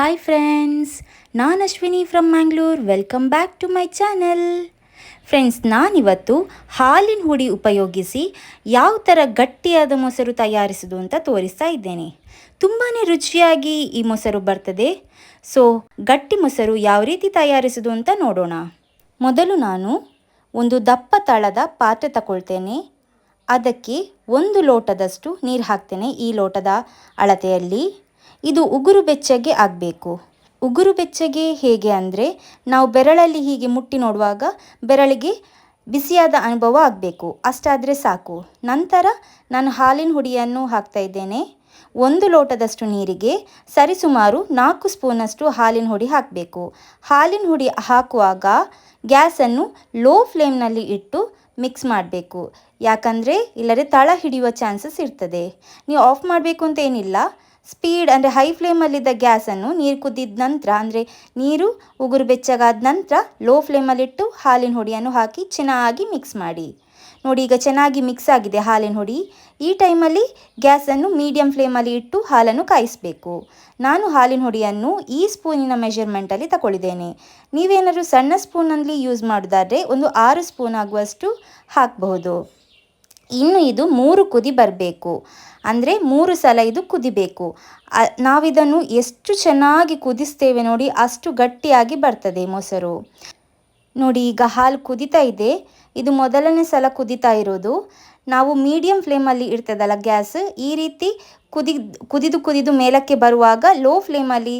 Hi friends ನಾನು Ashwini from Mangalore welcome back to my channel friends ನಾನಿವತ್ತು ಹಾಲಿನ ಹುಡಿ ಉಪಯೋಗಿಸಿ ಯಾವ ಥರ ಗಟ್ಟಿಯಾದ ಮೊಸರು ತಯಾರಿಸೋದು ಅಂತ ತೋರಿಸ್ತಾ ಇದ್ದೇನೆ. ತುಂಬಾ ರುಚಿಯಾಗಿ ಈ ಮೊಸರು ಬರ್ತದೆ. ಸೊ ಗಟ್ಟಿ ಮೊಸರು ಯಾವ ರೀತಿ ತಯಾರಿಸೋದು ಅಂತ ನೋಡೋಣ. ಮೊದಲು ನಾನು ಒಂದು ದಪ್ಪ ತಳದ ಪಾತ್ರೆ ತಗೊಳ್ತೇನೆ ಅದಕ್ಕೆ ಒಂದು ಲೋಟದಷ್ಟು ನೀರು ಹಾಕ್ತೇನೆ ಈ ಲೋಟದ ಅಳತೆಯಲ್ಲಿ. ಇದು ಉಗುರು ಬೆಚ್ಚಗೆ ಆಗಬೇಕು. ಉಗುರು ಬೆಚ್ಚಗೆ ಹೇಗೆ ಅಂದರೆ ನಾವು ಬೆರಳಲ್ಲಿ ಹೀಗೆ ಮುಟ್ಟಿ ನೋಡುವಾಗ ಬೆರಳಿಗೆ ಬಿಸಿಯಾದ ಅನುಭವ ಆಗಬೇಕು. ಅಷ್ಟಾದರೆ ಸಾಕು. ನಂತರ ನಾನು ಹಾಲಿನ ಹುಡಿಯನ್ನು ಹಾಕ್ತಾ ಇದ್ದೇನೆ. ಒಂದು ಲೋಟದಷ್ಟು ನೀರಿಗೆ ಸರಿಸುಮಾರು ನಾಲ್ಕು ಸ್ಪೂನಷ್ಟು ಹಾಲಿನ ಹುಡಿ ಹಾಕಬೇಕು. ಹಾಲಿನ ಹುಡಿ ಹಾಕುವಾಗ ಗ್ಯಾಸನ್ನು ಲೋ ಫ್ಲೇಮ್ನಲ್ಲಿ ಇಟ್ಟು ಮಿಕ್ಸ್ ಮಾಡಬೇಕು. ಯಾಕಂದರೆ ಇಲ್ಲರೆ ತಳ ಹಿಡಿಯುವ ಚಾನ್ಸಸ್ ಇರ್ತದೆ. ನೀವು ಆಫ್ ಮಾಡಬೇಕು ಅಂತ ಏನಿಲ್ಲ. ಸ್ಪೀಡ್ ಅಂದರೆ ಹೈ ಫ್ಲೇಮಲ್ಲಿದ್ದ ಗ್ಯಾಸನ್ನು ನೀರು ಕುದ್ದಿದ ನಂತರ ಅಂದರೆ ನೀರು ಉಗುರು ಬೆಚ್ಚಗಾದ ನಂತರ ಲೋ ಫ್ಲೇಮಲ್ಲಿಟ್ಟು ಹಾಲಿನ ಹುಡಿಯನ್ನು ಹಾಕಿ ಚೆನ್ನಾಗಿ ಮಿಕ್ಸ್ ಮಾಡಿ. ನೋಡಿ ಈಗ ಚೆನ್ನಾಗಿ ಮಿಕ್ಸ್ ಆಗಿದೆ ಹಾಲಿನ ಹುಡಿ. ಈ ಟೈಮಲ್ಲಿ ಗ್ಯಾಸನ್ನು ಮೀಡಿಯಂ ಫ್ಲೇಮಲ್ಲಿ ಇಟ್ಟು ಹಾಲನ್ನು ಕಾಯಿಸಬೇಕು. ನಾನು ಹಾಲಿನ ಹುಡಿಯನ್ನು ಈ ಸ್ಪೂನಿನ ಮೆಷರ್ಮೆಂಟಲ್ಲಿ ತಗೊಳ್ಳಿದ್ದೇನೆ ನೀವೇನಾದರೂ ಸಣ್ಣ ಸ್ಪೂನಲ್ಲಿ ಯೂಸ್ ಮಾಡೋದಾದರೆ ಒಂದು ಆರು ಸ್ಪೂನ್ ಆಗುವಷ್ಟು ಹಾಕಬಹುದು. ಇನ್ನು ಇದು ಮೂರು ಕುದಿ ಬರಬೇಕು. ಅಂದರೆ ಮೂರು ಸಲ ಇದು ಕುದಿಬೇಕು. ನಾವಿದನ್ನು ಎಷ್ಟು ಚೆನ್ನಾಗಿ ಕುದಿಸ್ತೇವೆ ನೋಡಿ ಅಷ್ಟು ಗಟ್ಟಿಯಾಗಿ ಬರ್ತದೆ ಮೊಸರು. ನೋಡಿ ಈಗ ಹಾಲು ಕುದಿತಾ ಇದೆ. ಇದು ಮೊದಲನೇ ಸಲ ಕುದಿತಾ ಇರೋದು. ನಾವು ಮೀಡಿಯಂ ಫ್ಲೇಮಲ್ಲಿ ಇರ್ತದಲ್ಲ ಗ್ಯಾಸ್, ಈ ರೀತಿ ಕುದಿ, ಕುದಿದು ಕುದಿದು ಮೇಲಕ್ಕೆ ಬರುವಾಗ ಲೋ ಫ್ಲೇಮಲ್ಲಿ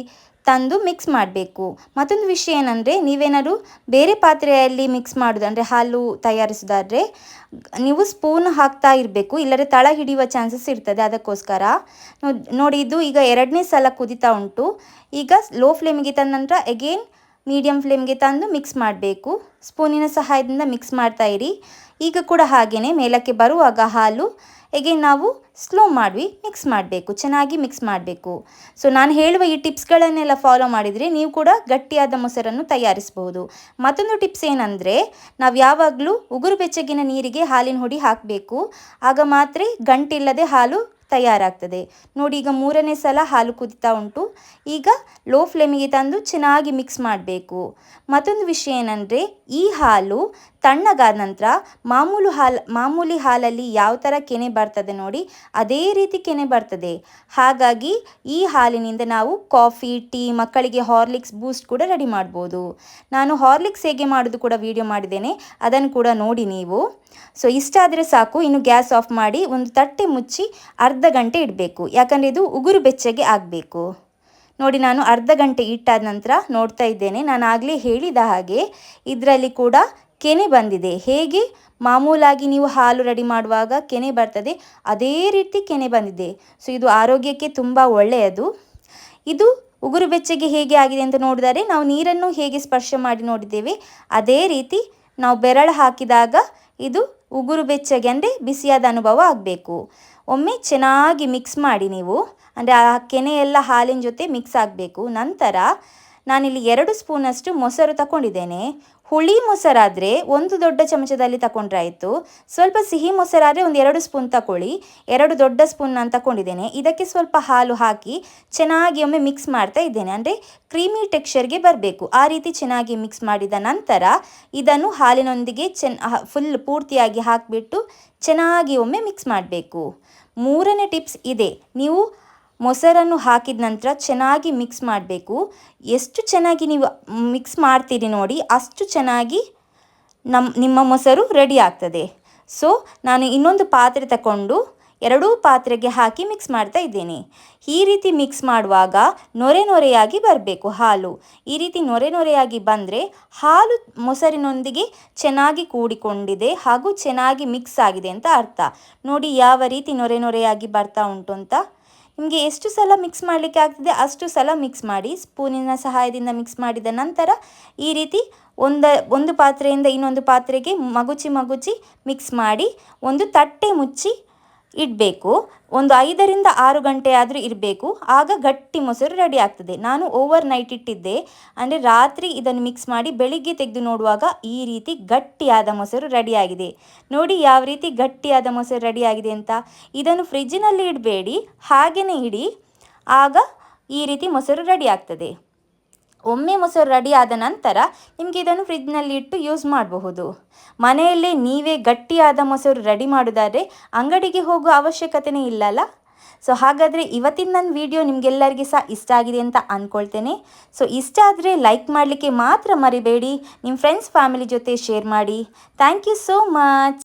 ತಂದು ಮಿಕ್ಸ್ ಮಾಡಬೇಕು. ಮತ್ತೊಂದು ವಿಷಯ ಏನಂದರೆ, ನೀವೇನಾದ್ರು ಬೇರೆ ಪಾತ್ರೆಯಲ್ಲಿ ಮಿಕ್ಸ್ ಮಾಡೋದು ಹಾಲು ತಯಾರಿಸೋದಾದರೆ, ನೀವು ಸ್ಪೂನ್ ಹಾಕ್ತಾ ಇರಬೇಕು ಇಲ್ಲರೆ ತಳ ಹಿಡಿಯುವ ಚಾನ್ಸಸ್ ಇರ್ತದೆ ಅದಕ್ಕೋಸ್ಕರ. ನೋಡಿ, ಇದು ಈಗ ಎರಡನೇ ಸಲ ಕುದಿತಾ ಉಂಟು. ಈಗ ಲೋ ಫ್ಲೇಮಿಗೆ ತಂದ ನಂತರ ಎಗೇನ್ ಮೀಡಿಯಮ್ ಫ್ಲೇಮ್ಗೆ ತಂದು ಮಿಕ್ಸ್ ಮಾಡಬೇಕು. ಸ್ಪೂನಿನ ಸಹಾಯದಿಂದ ಮಿಕ್ಸ್ ಮಾಡ್ತಾ ಇರಿ. ಈಗ ಕೂಡ ಹಾಗೆಯೇ ಮೇಲಕ್ಕೆ ಬರುವಾಗ ಹಾಲು ಎಗೇನ್ ನಾವು ಸ್ಲೋ ಮಾಡಿ ಮಿಕ್ಸ್ ಮಾಡಬೇಕು, ಚೆನ್ನಾಗಿ ಮಿಕ್ಸ್ ಮಾಡಬೇಕು. ಸೊ ನಾನು ಹೇಳುವ ಈ ಟಿಪ್ಸ್ಗಳನ್ನೆಲ್ಲ ಫಾಲೋ ಮಾಡಿದರೆ ನೀವು ಕೂಡ ಗಟ್ಟಿಯಾದ ಮೊಸರನ್ನು ತಯಾರಿಸಬಹುದು. ಮತ್ತೊಂದು ಟಿಪ್ಸ್ ಏನಂದರೆ, ನಾವು ಯಾವಾಗಲೂ ಉಗುರು ಬೆಚ್ಚಗಿನ ನೀರಿಗೆ ಹಾಲಿನ ಹುಡಿ ಹಾಕಬೇಕು. ಆಗ ಮಾತ್ರ ಗಂಟಿಲ್ಲದೆ ಹಾಲು ತಯಾರಾಗ್ತದೆ. ನೋಡಿ, ಈಗ ಮೂರನೇ ಸಲ ಹಾಲು ಕುದಿತಾ ಉಂಟು. ಈಗ ಲೋ ಫ್ಲೇಮಿಗೆ ತಂದು ಚೆನ್ನಾಗಿ ಮಿಕ್ಸ್ ಮಾಡಬೇಕು. ಮತ್ತೊಂದು ವಿಷಯ ಏನಂದರೆ, ಈ ಹಾಲು ತಣ್ಣಗಾದ ನಂತರ ಮಾಮೂಲು ಹಾಲು, ಮಾಮೂಲಿ ಹಾಲಲ್ಲಿ ಯಾವ ಥರ ಕೆನೆ ಬರ್ತದೆ ನೋಡಿ, ಅದೇ ರೀತಿ ಕೆನೆ ಬರ್ತದೆ. ಹಾಗಾಗಿ ಈ ಹಾಲಿನಿಂದ ನಾವು ಕಾಫಿ, ಟೀ, ಮಕ್ಕಳಿಗೆ ಹಾರ್ಲಿಕ್ಸ್ ಬೂಸ್ಟ್ ಕೂಡ ರೆಡಿ ಮಾಡ್ಬೋದು. ನಾನು ಹಾರ್ಲಿಕ್ಸ್ ಹೇಗೆ ಮಾಡೋದು ಕೂಡ ವಿಡಿಯೋ ಮಾಡಿದ್ದೇನೆ. ಅದನ್ನು ಕೂಡ ನೋಡಿ ನೀವು. ಸೊ ಇಷ್ಟಾದರೆ ಸಾಕು. ಇನ್ನು ಗ್ಯಾಸ್ ಆಫ್ ಮಾಡಿ ಒಂದು ತಟ್ಟೆ ಮುಚ್ಚಿ ಅರ್ಧ ಗಂಟೆ ಇಡಬೇಕು. ಯಾಕಂದರೆ ಇದು ಉಗುರು ಬೆಚ್ಚಗೆ ಆಗಬೇಕು. ನೋಡಿ, ನಾನು ಅರ್ಧ ಗಂಟೆ ಇಟ್ಟಾದ ನಂತರ ನೋಡ್ತಾ ಇದ್ದೇನೆ. ನಾನು ಆಗಲೇ ಹೇಳಿದ ಹಾಗೆ ಇದರಲ್ಲಿ ಕೂಡ ಕೆನೆ ಬಂದಿದೆ. ಹೇಗೆ? ಮಾಮೂಲಾಗಿ ನೀವು ಹಾಲು ರೆಡಿ ಮಾಡುವಾಗ ಕೆನೆ ಬರ್ತದೆ. ಅದೇ ರೀತಿ ಕೆನೆ ಬಂದಿದೆ. ಸೊ ಇದು ಆರೋಗ್ಯಕ್ಕೆ ತುಂಬ ಒಳ್ಳೆಯದು. ಇದು ಉಗುರು ಬೆಚ್ಚಗೆ ಹೇಗೆ ಆಗಿದೆ ಅಂತ ನೋಡಿದರೆ ನಾವು ನೀರನ್ನು ಹೇಗೆ ಸ್ಪರ್ಶ ಮಾಡಿ ನೋಡಿದ್ದೇವೆ. ಅದೇ ರೀತಿ ನಾವು ಬೆರಳು ಹಾಕಿದಾಗ ಇದು ಉಗುರು ಬೆಚ್ಚಗೆ ಅಂದರೆ ಬಿಸಿಯಾದ ಅನುಭವ ಆಗಬೇಕು. ಒಮ್ಮೆ ಚೆನ್ನಾಗಿ ಮಿಕ್ಸ್ ಮಾಡಿ ನೀವು, ಅಂದರೆ ಆ ಕೆನೆ ಎಲ್ಲ ಹಾಲಿನ ಜೊತೆ ಮಿಕ್ಸ್ ಆಗಬೇಕು. ನಂತರ ನಾನಿಲ್ಲಿ ಎರಡು ಸ್ಪೂನಷ್ಟು ಮೊಸರು ತಗೊಂಡಿದ್ದೇನೆ ಹುಳಿ ಮೊಸರಾದರೆ ಒಂದು ದೊಡ್ಡ ಚಮಚದಲ್ಲಿ ತಗೊಂಡ್ರಾಯಿತು ಸ್ವಲ್ಪ ಸಿಹಿ ಮೊಸರಾದರೆ ಒಂದು ಎರಡು ಸ್ಪೂನ್ ತಗೊಳ್ಳಿ ಎರಡು ದೊಡ್ಡ ಸ್ಪೂನ್ ನಾನು ತಗೊಂಡಿದ್ದೇನೆ ಇದಕ್ಕೆ ಸ್ವಲ್ಪ ಹಾಲು ಹಾಕಿ ಚೆನ್ನಾಗಿ ಒಮ್ಮೆ ಮಿಕ್ಸ್ ಮಾಡ್ತಾ ಇದ್ದೇನೆ. ಅಂದರೆ ಕ್ರೀಮಿ ಟೆಕ್ಸ್ಚರ್ಗೆ ಬರಬೇಕು. ಆ ರೀತಿ ಚೆನ್ನಾಗಿ ಮಿಕ್ಸ್ ಮಾಡಿದ ನಂತರ ಇದನ್ನು ಹಾಲಿನೊಂದಿಗೆ ಚೆನ್ನ ಫುಲ್ ಪೂರ್ತಿಯಾಗಿ ಹಾಕಿಬಿಟ್ಟು ಚೆನ್ನಾಗಿ ಒಮ್ಮೆ ಮಿಕ್ಸ್ ಮಾಡಬೇಕು. ಮೂರನೇ ಟಿಪ್ಸ್ ಇದೆ. ನೀವು ಮೊಸರನ್ನು ಹಾಕಿದ ನಂತರ ಚೆನ್ನಾಗಿ ಮಿಕ್ಸ್ ಮಾಡಬೇಕು. ಎಷ್ಟು ಚೆನ್ನಾಗಿ ನೀವು ಮಿಕ್ಸ್ ಮಾಡ್ತೀರಿ ನೋಡಿ, ಅಷ್ಟು ಚೆನ್ನಾಗಿ ನಮ್ಮ ನಿಮ್ಮ ಮೊಸರು ರೆಡಿ ಆಗ್ತದೆ. ಸೊ ನಾನು ಇನ್ನೊಂದು ಪಾತ್ರೆ ತಗೊಂಡು ಎರಡೂ ಪಾತ್ರೆಗೆ ಹಾಕಿ ಮಿಕ್ಸ್ ಮಾಡ್ತಾ ಇದ್ದೇನೆ. ಈ ರೀತಿ ಮಿಕ್ಸ್ ಮಾಡುವಾಗ ನೊರೆ ನೊರೆಯಾಗಿ ಬರಬೇಕು ಹಾಲು. ಈ ರೀತಿ ನೊರೆ ನೊರೆಯಾಗಿ ಬಂದರೆ ಹಾಲು ಮೊಸರಿನೊಂದಿಗೆ ಚೆನ್ನಾಗಿ ಕೂಡಿಕೊಂಡಿದೆ ಹಾಗೂ ಚೆನ್ನಾಗಿ ಮಿಕ್ಸ್ ಆಗಿದೆ ಅಂತ ಅರ್ಥ. ನೋಡಿ, ಯಾವ ರೀತಿ ನೊರೆ ನೊರೆಯಾಗಿ ಬರ್ತಾ ಉಂಟು ಅಂತ. ನಿಮಗೆ ಎಷ್ಟು ಸಲ ಮಿಕ್ಸ್ ಮಾಡಲಿಕ್ಕೆ ಆಗ್ತದೆ ಅಷ್ಟು ಸಲ ಮಿಕ್ಸ್ ಮಾಡಿ, ಸ್ಪೂನಿನ ಸಹಾಯದಿಂದ ಮಿಕ್ಸ್ ಮಾಡಿದ ನಂತರ ಈ ರೀತಿ ಒಂದು ಒಂದು ಪಾತ್ರೆಯಿಂದ ಇನ್ನೊಂದು ಪಾತ್ರೆಗೆ ಮಗುಚಿ ಮಗುಚಿ ಮಿಕ್ಸ್ ಮಾಡಿ, ಒಂದು ತಟ್ಟೆ ಮುಚ್ಚಿ ಇಡಬೇಕು. ಒಂದು ಐದರಿಂದ ಆರು ಗಂಟೆ ಆದರೂ ಇರಬೇಕು. ಆಗ ಗಟ್ಟಿ ಮೊಸರು ರೆಡಿ ಆಗ್ತದೆ. ನಾನು ಓವರ್ ನೈಟ್ ಇಟ್ಟಿದ್ದೆ. ಅಂದರೆ ರಾತ್ರಿ ಇದನ್ನು ಮಿಕ್ಸ್ ಮಾಡಿ ಬೆಳಿಗ್ಗೆ ತೆಗೆದು ನೋಡುವಾಗ ಈ ರೀತಿ ಗಟ್ಟಿಯಾದ ಮೊಸರು ರೆಡಿಯಾಗಿದೆ ನೋಡಿ ಯಾವ ರೀತಿ ಗಟ್ಟಿಯಾದ ಮೊಸರು ರೆಡಿಯಾಗಿದೆ ಅಂತ. ಇದನ್ನು ಫ್ರಿಜ್ಜಿನಲ್ಲಿ ಇಡಬೇಡಿ. ಹಾಗೆಯೇ ಇಡಿ. ಆಗ ಈ ರೀತಿ ಮೊಸರು ರೆಡಿ ಆಗ್ತದೆ. ಒಮ್ಮೆ ಮೊಸರು ರೆಡಿ ಆದ ನಂತರ ನಿಮಗೆ ಇದನ್ನು ಫ್ರಿಜ್ನಲ್ಲಿ ಇಟ್ಟು ಯೂಸ್ ಮಾಡಬಹುದು. ಮನೆಯಲ್ಲೇ ನೀವೇ ಗಟ್ಟಿಯಾದ ಮೊಸರು ರೆಡಿ ಮಾಡೋದಾದರೆ ಅಂಗಡಿಗೆ ಹೋಗುವ ಅವಶ್ಯಕತೆನೇ ಇಲ್ಲಲ್ಲ? ಸೊ ಹಾಗಾದರೆ ಇವತ್ತಿನ ನನ್ನ ವಿಡಿಯೋ ನಿಮಗೆಲ್ಲರಿಗೆ ಸಹ ಇಷ್ಟ ಆಗಿದೆ ಅಂತ ಅಂದ್ಕೊಳ್ತೇನೆ ಸೊ ಇಷ್ಟ ಆದರೆ ಲೈಕ್ ಮಾಡಲಿಕ್ಕೆ ಮಾತ್ರ ಮರಿಬೇಡಿ. ನಿಮ್ಮ ಫ್ರೆಂಡ್ಸ್ ಫ್ಯಾಮಿಲಿ ಜೊತೆ ಶೇರ್ ಮಾಡಿ. Thank you so much